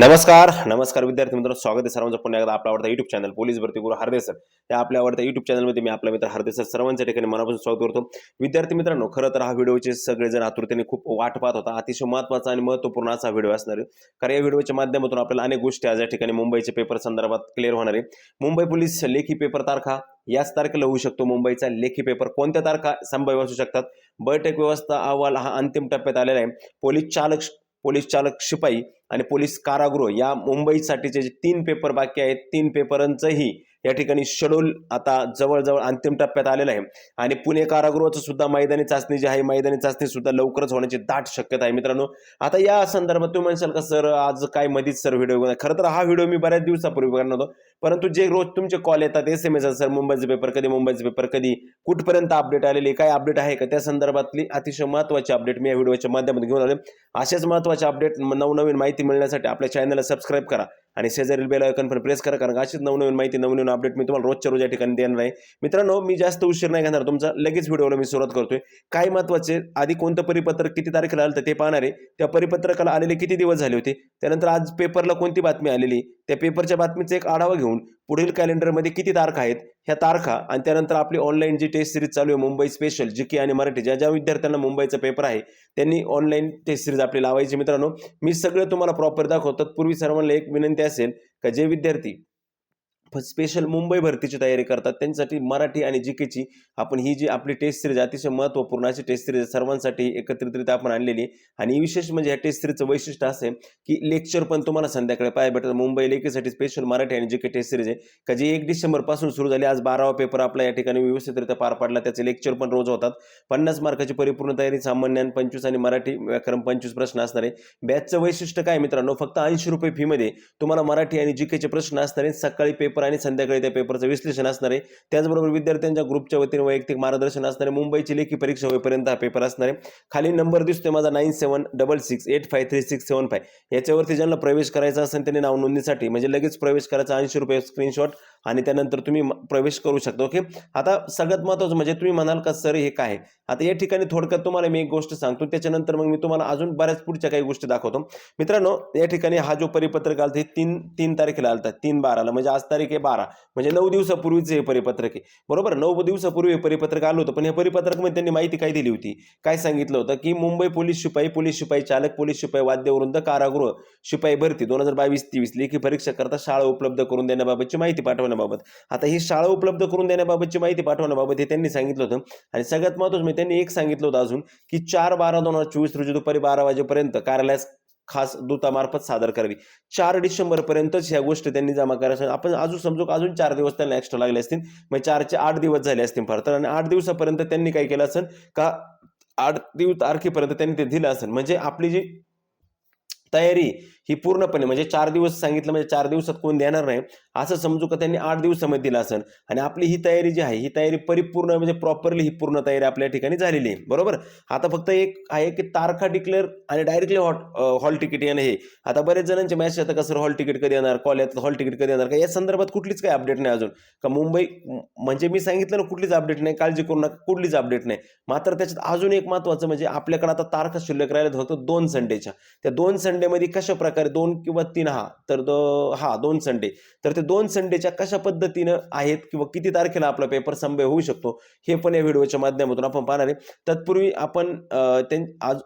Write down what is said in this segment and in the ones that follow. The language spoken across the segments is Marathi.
नमस्कार नमस्कार विद्यार्थी मित्रांनो स्वागत आहे सर्वांचं पुन्हा एकदा आपला आवडता युट्यूब चॅनल पोलीस भरती गुरु हरदेसर. या आपल्या आवडत्या युट्यूब चॅनलमध्ये मी आपला मित्र हरदेसर सर्वांच्या ठिकाणी मनापासून स्वागत करतो. विद्यार्थी मित्रांनो खरं तर हा व्हिडिओचे सगळेजण आतुरतेने खूप वाट पाहत होता. अतिशय महत्त्वाचा आणि महत्त्वपूर्ण असा व्हिडिओ असणार आहे. कारण या व्हिडिओच्या माध्यमातून आपल्याला अनेक गोष्टी आज या ठिकाणी मुंबईचे पेपर संदर्भात क्लिअर होणार आहे. मुंबई पोलीस लेखी पेपर तारखा याच तारखेला होऊ शकतो. मुंबईचा लेखी पेपर कोणत्या तारखा संभाव्य असू शकतात? बैठक व्यवस्था अहवाल हा अंतिम टप्प्यात आलेला आहे. पोलीस चालक पोलीस चालक शिपाई आणि पोलीस कारागृह या मुंबईसाठीचे जे तीन पेपर बाकी आहेत तीन पेपरांचंही या ठिकाणी शेड्यूल आता जवळजवळ अंतिम टप्प्यात आलेलं आहे. आणि पुणे कारागृहाचं सुद्धा मैदानी चाचणी जी आहे मैदानी चाचणी सुद्धा लवकरच होण्याची दाट शक्यता आहे मित्रांनो. आता या संदर्भात तुम्ही म्हणशाल का सर आज काय मधीच सर व्हिडिओ खरं तर हा व्हिडिओ मी बऱ्याच दिवसापूर्वी करणार होतो. परंतु जे रोज तुमचे कॉल येतात एस एम एस सर मुंबईचे पेपर कधी मुंबईचे पेपर कधी कुठपर्यंत अपडेट आलेली काय अपडेट आहे का? त्या संदर्भातली अतिशय महत्त्वाची अपडेट मी या व्हिडिओच्या माध्यमातून घेऊन आले अशाच महत्त्वाचे अपडेट नवनवीन माहिती मिळण्यासाठी आपल्या चॅनलला सबस्क्राईब करा. आणि शेजारील बेल आयकॉन पण प्रेस करा कारण अशीच नवनवीन माहिती नवनवीन अपडेट मी तुम्हाला रोजच्या रोज या ठिकाणी देणार आहे. मित्रांनो मी जास्त उशीर नाही घेणार तुमचा. लगेच व्हिडिओला मी सुरुवात करतोय. काय महत्त्वाचे आधी कोणतं परिपत्रक किती तारखेला आलं तर ते पाहणार आहे. त्या परिपत्रकाला आलेले किती दिवस झाले होते? त्यानंतर आज पेपरला कोणती बातमी आलेली? त्या पेपरच्या बातमीचा एक आढावा घेऊन पुढील कॅलेंडरमध्ये किती तारखा आहेत ह्या तारखा आणि त्यानंतर आपली ऑनलाईन जी टेस्ट सिरीज चालू आहे मुंबई स्पेशल जी की आणि मराठी ज्या ज्या विद्यार्थ्यांना मुंबईचा पेपर आहे त्यांनी ऑनलाईन टेस्ट सिरीज आपली लावायची. मित्रांनो मी सगळं तुम्हाला प्रॉपर दाखवतो. पूर्वी सर्वांना एक विनंती असेल का जे विद्यार्थी स्पेशल मुंबई भरतीची तयारी करतात. त्यांच्यासाठी मराठी आणि जी केची आपण ही जी आपली टेस्ट सिरीज अतिशय महत्त्वपूर्ण अशी टेस्ट सिरीज सर्वांसाठी एकत्रितरित्या आपण आणलेली आणि विशेष म्हणजे या टेस्ट सिरीजचं वैशिष्ट्य असं आहे की लेक्चर पण तुम्हाला संध्याकाळी पाहायला भेटतात. मुंबई लेखीसाठी स्पेशल मराठी आणि जी के टेस्ट सिरीज आहे. का जी एक डिसेंबरपासून सुरू झाली. आज बारावा पेपर आपला या ठिकाणी व्यवस्थितरित्या पार पाडला. त्याचे लेक्चर पण रोज होतात. पन्नास मार्काची परिपूर्ण तयारी सामान्य पंचवीस आणि मराठी व्याकरण पंचवीस प्रश्न असणार आहे. बॅचचं वैशिष्ट्य काय मित्रांनो? फक्त ऐंशी रुपये फीमध्ये तुम्हाला मराठी आणि जी केचे प्रश्न असणार सकाळी पेपर आणि संध्याकाळी त्या पेपरचं विश्लेषण असणार आहे. त्याचबरोबर विद्यार्थ्यांच्या ग्रुपच्या वतीने वैयक्तिक मार्गदर्शन असणार आहे. मुंबईची लेखी परीक्षा होईपर्यंत हा पेपर असणार आहे. खाली नंबर दिसतोय माझा nine seven double six eight five three six seven five याच्यावरती ज्यांना प्रवेश करायचा असेल त्यांनी नाव नोंदणीसाठी म्हणजे लगेच प्रवेश करायचा ऐंशी रुपये स्क्रीनशॉट आणि त्यानंतर तुम्ही प्रवेश करू शकता. ओके आता सगळ्यात महत्त्वाचं म्हणजे तुम्ही म्हणाल का सर हे काय आता या ठिकाणी थोडक्यात तुम्हाला मी एक गोष्ट सांगतो. त्याच्यानंतर मग मी तुम्हाला अजून बऱ्याच पुढच्या काही गोष्टी दाखवतो. मित्रांनो या ठिकाणी हा जो परिपत्रक आलता हे तीन तीन तारखेला आलता. तीन बाराला. म्हणजे आज तारीख आहे बारा. म्हणजे नऊ दिवसापूर्वीचं हे परिपत्रक आहे. बरोबर? नऊ दिवसापूर्वी हे परिपत्रक आलं होतं. पण हे परिपत्रकमध्ये त्यांनी माहिती काय दिली होती? काय सांगितलं होतं? की मुंबई पोलीस शिपाई पोलीस शिपाई चालक पोलीस शिपाई वाद्यवृंद कारागृह शिपाई भरती दोन हजार बावीस तेवीस लेखी परीक्षा करता शाळा उपलब्ध करून देण्याबाबतची माहिती पाठवण्याबाबत. आता ही शाळा उपलब्ध करून देण्याबाबतची माहिती पाठवण्याबाबत हे त्यांनी सांगितलं होतं. आणि सगळ्यात महत्त्वाचं म्हणजे त्यांनी एक सांगितलं होतं अजून की चार बारा दोन हजार चोवीस रोजी दुपारी बारा वाजेपर्यंत कार्यालयास खास दूतामार्फत सादर करावी. चार डिसेंबरपर्यंतच ह्या गोष्टी त्यांनी जमा करायच्या आपण अजून समजू अजून चार दिवस त्यांना एक्स्ट्रा लागले असतील. म्हणजे चारचे आठ दिवस झाले असतील फार तर. आणि आठ दिवसापर्यंत त्यांनी काय केलं असेल? का आठ दिवस तारखेपर्यंत त्यांनी ते दिलं असेल. म्हणजे आपली जी तयारी ही पूर्णपणे म्हणजे चार दिवस सांगितलं म्हणजे चार दिवसात कोण देणार नाही. असं समजू का त्यांनी आठ दिवसामध्ये दिलं असेल? आणि आपली ही तयारी जी आहे ही तयारी परिपूर्ण म्हणजे प्रॉपरली ही पूर्ण तयारी आपल्या ठिकाणी झालेली आहे. बरोबर? आता फक्त एक आहे की तारखा डिक्लेअर आणि डायरेक्टली हॉट हॉल तिकीट येणं हे. आता बरेच जणांचे मॅसेज येतात का सर हॉल तिकीट कधी येणार? कॉल येतात हॉल तिकीट कधी येणार? का या संदर्भात कुठलीच काही अपडेट नाही अजून. का मुंबई म्हणजे मी सांगितलं ना कुठलीच अपडेट नाही. काळजी करू नका कुठलीच अपडेट नाही. मात्र त्याच्यात अजून एक महत्त्वाचं म्हणजे आपल्याकडे आता तारखा शिल्लक राहिल्या फक्त दोन संडेच्या. त्या दोन संडेमध्ये कशा प्रकारे दोन किंवा तीन हा तर दो- हा दोन संडे. तर ते दोन संडेच्या कशा पद्धतीनं आहेत किंवा किती तारखेला आपला पेपर संभव होऊ शकतो हे पण या व्हिडिओच्या माध्यमातून आपण पाहणार आहे. तत्पूर्वी आपण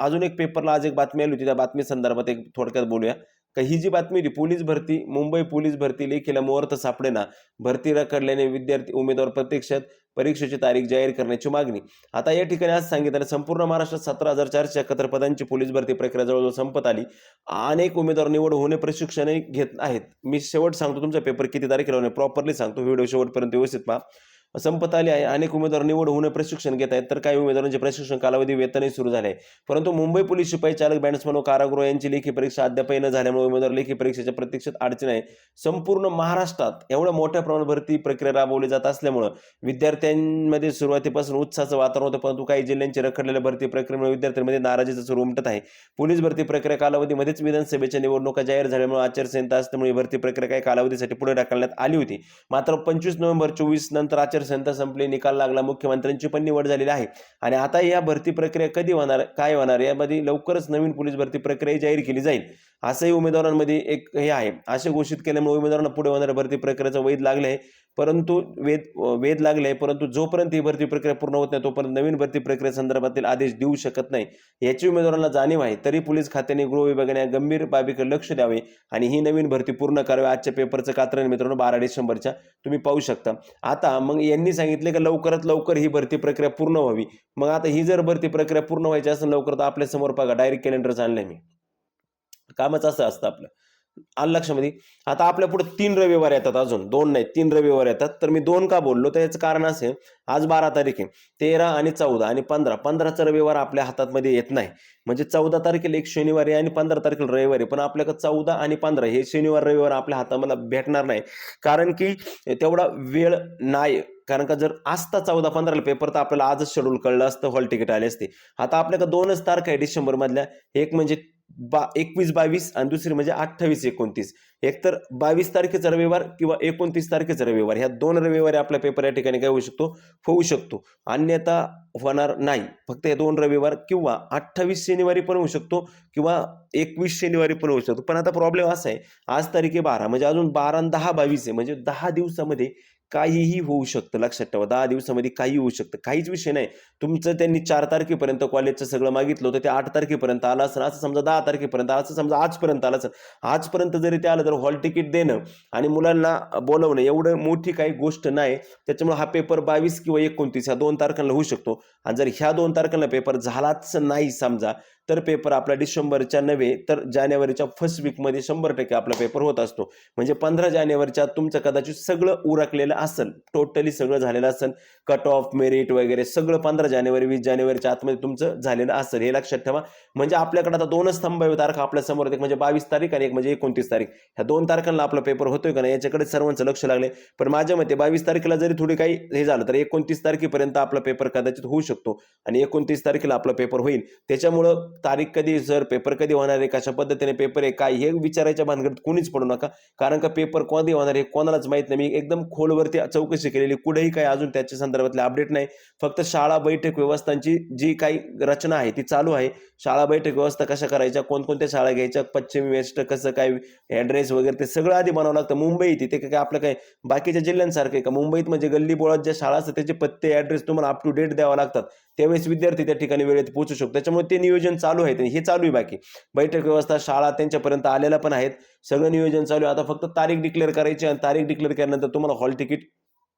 अजून एक पेपरला आज एक बातमी आली होती त्या बातमी संदर्भात एक थोडक्यात बोलूया. का ही जी बातमी होती पोलीस भरती मुंबई पोलीस भरती लेखीला मुहूर्त सापडेना. भरती रखडल्याने विद्यार्थी उमेदवार प्रत्यक्षात परीक्षेची तारीख जाहीर करण्याची मागणी. आता या ठिकाणी आज सांगितलं संपूर्ण महाराष्ट्रात सतरा हजार चारशे एकाहत्तर पदांची पोलीस भरती प्रक्रिया जवळजवळ संपत आली. अनेक उमेदवार निवड होणे प्रशिक्षणही घेत आहेत. मी शेवट सांगतो तुमचा पेपर किती तारखेला होणे प्रॉपरली सांगतो. व्हिडिओ शेवटपर्यंत व्यवस्थित पहा. संपत आली आहे. अनेक उमेदवार निवड होऊन प्रशिक्षण घेत आहेत. तर काही उमेदवारांचे प्रशिक्षण कालावधी वेतनही सुरू झाले. आहे परंतु मुंबई पोलीस शिपाई चालक बॅट्समन व कारागृह यांची लेखी परीक्षा अद्यापही न झाल्यामुळे उमेदवार लेखी परीक्षेच्या प्रत्यक्षात अडचण आहे. संपूर्ण महाराष्ट्रात एवढ्या मोठ्या प्रमाणात भरती प्रक्रिया राबवली जात असल्यामुळं विद्यार्थ्यांमध्ये सुरुवातीपासून उत्साहाचं वातावरण होतं. परंतु काही जिल्ह्यांची रखडलेल्या भरती प्रक्रियेमुळे विद्यार्थ्यांमध्ये नाराजीचं स्वरूप उमटत आहे. पोलीस भरती प्रक्रिया कालावधीमध्येच विधानसभेच्या निवडणुका जाहीर झाल्यामुळे आचारसंहिता असल्यामुळे भरती प्रक्रिया काही कालावधीसाठी पुढे ढकलण्यात आली होती. मात्र पंचवीस नोव्हेंबर चोवीस नंतर आचारसंहिता संपली निकाल लागला मुख्यमंत्र्यांची पण निवड झालेली आहे. आणि आता या भरती प्रक्रिया कधी होणार काय होणार यामध्ये लवकरच नवीन पोलीस भरती प्रक्रिया जाहीर केली जाईल. असंही उमेदवारांमध्ये एक हे आहे. असे घोषित केल्यामुळे उमेदवारांना पुढे होणाऱ्या भरती प्रक्रियेचा वैध लागले आहे. परंतु वेद वेध लागले आहे. परंतु जोपर्यंत ही भरती प्रक्रिया पूर्ण होत नाही तोपर्यंत नवीन भरती प्रक्रियेसंदर्भातील आदेश देऊ शकत नाही. याची उमेदवारांना जाणीव आहे. तरी पोलीस खात्याने गृह विभागाने या गंभीर बाबीकडे लक्ष द्यावे आणि ही नवीन भरती पूर्ण करावी. आजच्या पेपरचं कात्रण मित्रांनो बारा डिसेंबरच्या तुम्ही पाहू शकता. आता मग यांनी सांगितले की लवकरात लवकर ही भरती प्रक्रिया पूर्ण व्हावी. मग आता ही जर भरती प्रक्रिया पूर्ण व्हायची असेल लवकर तर आपल्यासमोर बघा डायरेक्ट कॅलेंडर आणलंय मी. कामच असं असतं आपलं. आलं लक्षामध्ये आता आपल्या पुढे तीन रविवार येतात अजून. दोन नाही तीन रविवार येतात. तर मी दोन का बोललो? तर याचं कारण असे आज बारा तारीख आहे. तेरा आणि चौदा आणि पंधरा. पंधराचा रविवार आपल्या हातातमध्ये येत नाही. म्हणजे चौदा तारखेला एक शनिवारी आणि पंधरा तारखेला रविवारी पण आपल्याकडे चौदा आणि पंधरा हे शनिवार रविवार आपल्या हातामध्ये भेटणार नाही. कारण की तेवढा वेळ नाही. कारण का जर असता चौदा पंधराला पेपर तर आपल्याला आजच शेड्यूल कळलं असतं हॉल तिकीट आले असते. आता आपल्याकडे दोनच तारखा आहे डिसेंबर मधल्या एक म्हणजे बा एकवीस बावीस आणि दुसरी म्हणजे अठ्ठावीस एकोणतीस. एकतर बावीस तारखेचा रविवार किंवा एकोणतीस तारखेचा रविवार ह्या दोन रविवारी आपला पेपर या ठिकाणी काय होऊ शकतो? होऊ शकतो. अन्यथा होणार नाही. फक्त हे दोन रविवार किंवा अठ्ठावीस शनिवारी पण होऊ शकतो किंवा एकवीस शनिवारी पण होऊ शकतो. पण आता प्रॉब्लेम असा आहे आज तारीख आहे बारा म्हणजे अजून बारा दहा बावीस आहे. म्हणजे दहा दिवसामध्ये काहीही होऊ शकतं लक्षात ठेवा. दहा दिवसामध्ये काही होऊ शकतं. काहीच विषय नाही. तुमचं त्यांनी चार तारखेपर्यंत कॉलेजचं सगळं मागितलं होतं ते आठ तारखेपर्यंत आलं असं असं समजा दहा तारखेपर्यंत असं समजा आजपर्यंत आलं असेल. आजपर्यंत जरी ते आलं तर हॉल तिकीट देणं आणि मुलांना बोलवणं एवढं मोठी काही गोष्ट नाही. त्याच्यामुळे हा पेपर बावीस किंवा एकोणतीस ह्या दोन तारखांना होऊ शकतो. आणि जर ह्या दोन तारखांना पेपर झालाच नाही समजा तर पेपर आपला डिसेंबरच्या नव्हे तर जानेवारीच्या फर्स्ट वीकमध्ये शंभर टक्के आपला पेपर होत असतो. म्हणजे पंधरा जानेवारीच्या तुमचं कदाचित सगळं उरकलेलं असेल टोटली सगळं झालेलं असेल कट ऑफ मेरिट वगैरे सगळं पंधरा जानेवारी वीस जानेवारीच्या आतमध्ये तुमचं झालेलं असेल हे लक्षात ठेवा. म्हणजे आपल्याकडे आता दोनच संभाव्य तारखा आपल्यासमोर एक म्हणजे बावीस तारीख आणि एक म्हणजे एकोणतीस तारीख. ह्या दोन तारखांना आपला पेपर होतोय का नाही याच्याकडे सर्वांचं लक्ष लागले. पण माझ्या मते बावीस तारखेला जरी थोडी काही हे झालं तर एकोणतीस तारखेपर्यंत आपला पेपर कदाचित होऊ शकतो आणि एकोणतीस तारखेला आपला पेपर होईल. त्याच्यामुळं तारीख कधी सर पेपर कधी होणार आहे कशा पद्धतीने पेपर आहे काय हे विचारायच्या भानगडीत कोणीच पडू नका. कारण का पेपर कधी होणार आहे कोणालाच माहीत नाही. मी एकदम खोलवरती चौकशी केलेली कुठेही काही अजून त्याच्या संदर्भातले अपडेट नाही. फक्त शाळा बैठक व्यवस्थांची जी काही रचना आहे ती चालू आहे. शाळा बैठक व्यवस्था कशा करायच्या कोणकोणत्या शाळा घ्यायच्या पश्चिम वेस्ट कसं काय ॲड्रेस वगैरे ते सगळं आधी बनावं लागतं. मुंबई तिथे काय आपलं काय बाकीच्या जिल्ह्यांसारखं आहे का? मुंबईत म्हणजे गल्ली बोळात ज्या शाळा असतात त्याचे पत्ते ॲड्रेस तुम्हाला अप टू डेट द्यावा लागतात. त्यावेळेस विद्यार्थी त्या ठिकाणी वेळेत पोहोचू शकतो. त्याच्यामुळे ते नियोजन चालू चालू आहेत हे चालू आहे बाकी. बैठक व्यवस्था शाळा त्यांच्यापर्यंत आलेल्या पण आहेत. सगळं नियोजन चालू आहे. आता फक्त तारीख डिक्लेअर करायची आणि तारीख डिक्लेअर केल्यानंतर तुम्हाला हॉल तिकीट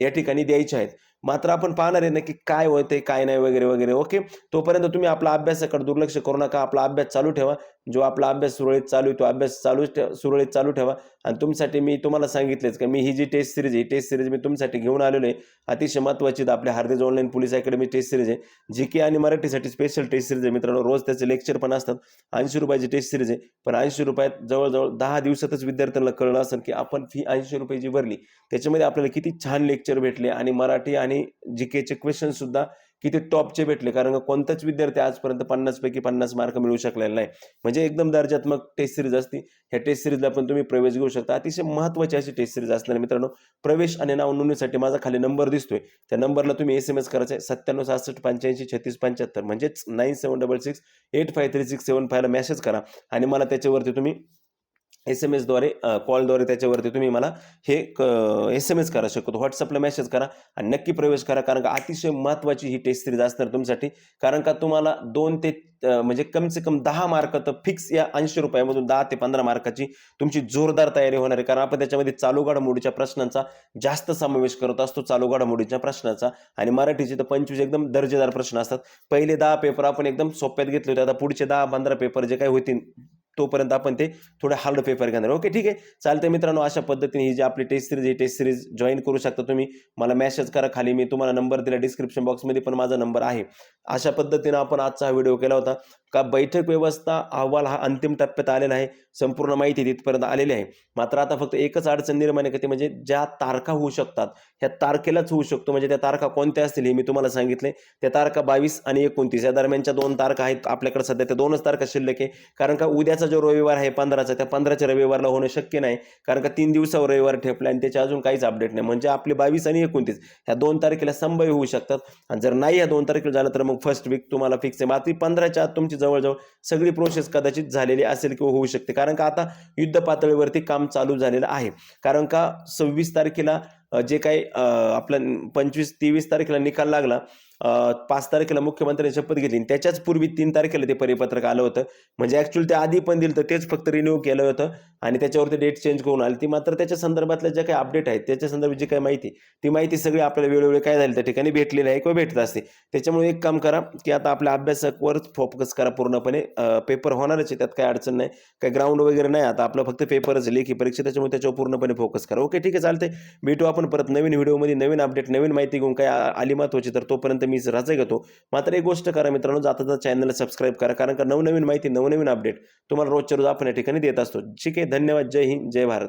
या ठिकाणी द्यायचे आहेत. मात्र आपण पाहणार आहे ना की काय होते काय नाही वगैरे वगैरे. ओके तोपर्यंत तुम्ही आपला अभ्यासाकडे दुर्लक्ष करू नका. आपला अभ्यास चालू ठेवा. जो आपला अभ्यास सुरळीत चालू आहे तो अभ्यास चालू सुरळीत चालू ठेवा. आणि तुमच्यासाठी मी तुम्हाला सांगितलेच का मी ही जी टेस्ट सिरीज आहे टेस्ट सिरीज मी तुमच्यासाठी घेऊन आलेलो आहे. अतिशय महत्त्वाची आपल्या हार्देज online police academy test series आहे. जी के आणि मराठीसाठी स्पेशल टेस्ट सिरीज आहे. मित्रांनो रोज त्याचे लेक्चर पण असतात. ऐंशी रुपयाची टेस्ट सिरीज आहे. पण ऐंशी रुपयात जवळजवळ दहा दिवसातच विद्यार्थ्यांना कळलं असेल की आपण फी ऐंशी रुपयाची भरली. त्याच्यामध्ये आपल्याला किती छान लेक्चर भेटले आणि मराठी आणि जी केचे क्वेश्चन सुद्धा किती टॉपचे भेटले? कारण कोणताच विद्यार्थी आजपर्यंत पन्नासपैकी पन्नास मार्क मिळू शकलेला नाही. म्हणजे एकदम दर्जात्मक टेस्ट सिरीज असती. ह्या टेस्ट सिरीजला पण तुम्ही प्रवेश घेऊ शकता. अतिशय महत्त्वाची अशी टेस्ट सिरीज असल्याने मित्रांनो प्रवेश आणि नाव नोंदणीसाठी माझा खाली नंबर दिसतोय. त्या नंबरला तुम्ही एस एम एस करायचा आहे सत्त्याण्णव सहासष्ट पंच्याऐंशी छत्तीस पंच्याहत्तर. म्हणजेच nine seven double six eight five three six seven फायला message करा. आणि मला त्याच्यावरती तुम्ही एस एम एसद्वारे कॉलद्वारे त्याच्यावरती तुम्ही मला हे एस एम एस करा शकतो. व्हॉट्सअपला मेसेज करा आणि नक्की प्रवेश करा. कारण का अतिशय महत्त्वाची ही टेस्ट सिरीज असणार तुमच्यासाठी. कारण का तुम्हाला दोन ते म्हणजे कम से कम दहा मार्क तर फिक्स या ऐंशी रुपयामधून दहा ते पंधरा मार्काची तुमची जोरदार तयारी होणार आहे. कारण आपण त्याच्यामध्ये चालू घडामोडीच्या प्रश्नांचा जास्त समावेश करत असतो. चालू घडामोडीच्या प्रश्नाचा. आणि मराठीचे तर पंचवीस एकदम दर्जेदार प्रश्न असतात. पहिले दहा पेपर आपण एकदम सोप्यात घेतले होते. आता पुढचे दहा पंधरा पेपर जे काही होतील तोपर्यंत आपण ते थोडे हार्ड पेपर घेणार. ओके ठीक आहे. चालतंय मित्रांनो अशा पद्धतीने ही जी आपली टेस्ट सिरीज ही टेस्ट सिरीज जॉईन करू शकता तुम्ही. मला मेसेज करा खाली मी तुम्हाला नंबर दिला डिस्क्रिप्शन बॉक्समध्ये पण माझा नंबर आहे. अशा पद्धतीनं आपण आजचा हा व्हिडिओ केला होता. का बैठक व्यवस्था अहवाल हा अंतिम टप्प्यात आलेला आहे. संपूर्ण माहिती तिथपर्यंत आलेली आहे. मात्र आता फक्त एकच अडचण निर्माण करते म्हणजे ज्या तारखा होऊ शकतात ह्या तारखेलाच होऊ शकतो. म्हणजे त्या तारखा कोणत्या असतील हे मी तुम्हाला सांगितले त्या तारखा बावीस आणि एकोणतीस या दरम्यानच्या दोन तारखा आहेत. आपल्याकडे सध्या त्या दोनच तारखा शिल्लक आहे. कारण का उद्याचा जो रविवार आहे पंधराचा त्या पंधराच्या रविवारला होणं शक्य नाही. कारण का तीन दिवसावर रविवार ठेपला आणि त्याच्या अजून काहीच अपडेट नाही. म्हणजे आपले बावीस आणि एकोणतीस ह्या दोन तारखेला संभव होऊ शकतात. आणि जर नाही ह्या दोन तारखेला झालं तर मग फर्स्ट वीक तुम्हाला फिक्स आहे. मात्र पंधराच्या आत तुमची जवळजवळ सगळी प्रोसेस कदाचित झालेली असेल किंवा होऊ शकते. कारण का आता युद्ध पातळीवरती काम चालू झालेलं आहे. कारण का सव्वीस तारखेला जे काही आपलं पंचवीस तेवीस तारखेला निकाल लागला पाच तारखेला मुख्यमंत्र्यांनी शपथ घेतली. आणि त्याच्याच पूर्वी तीन तारखेला ते परिपत्रक आलं होतं. म्हणजे ॲक्च्युअली ते आधी पण दिलं तर तेच फक्त रिन्यू केलं होतं. आणि त्याच्यावरती डेट चेंज करून आली. ती मात्र त्याच्या संदर्भातल्या ज्या काही अपडेट आहेत त्याच्या संदर्भात जी काही माहिती ती माहिती सगळी आपल्याला वेळोवेळी काय झाली त्या ठिकाणी भेटलेली आहे किंवा भेटत असते. त्याच्यामुळे एक काम करा की आता आपल्या अभ्यासावर फोकस करा पूर्णपणे. पेपर होणारच आहे त्यात काही अडचण नाही. काही ग्राउंड वगैरे नाही. आता आपलं फक्त पेपरच लेखी परीक्षा त्याच्यामुळे त्याच्यावर पूर्णपणे फोकस करा. ओके ठीक आहे चालते भेटू आपण. परत नवीन व्हिडिओमध्ये नवीन अपडेट नवीन माहिती घेऊन काय आली महत्त्वाची तर तोपर्यंत मी रजा घेतो. मात्र एक गोष्ट करा मित्रांनो जाता जाता चॅनलला सबस्क्राईब करा कारण का नवनवीन माहिती नवनवीन अपडेट तुम्हाला रोजच्या रोज आपण या ठिकाणी देत असतो. ठीक आहे धन्यवाद. जय हिंद जय भारत.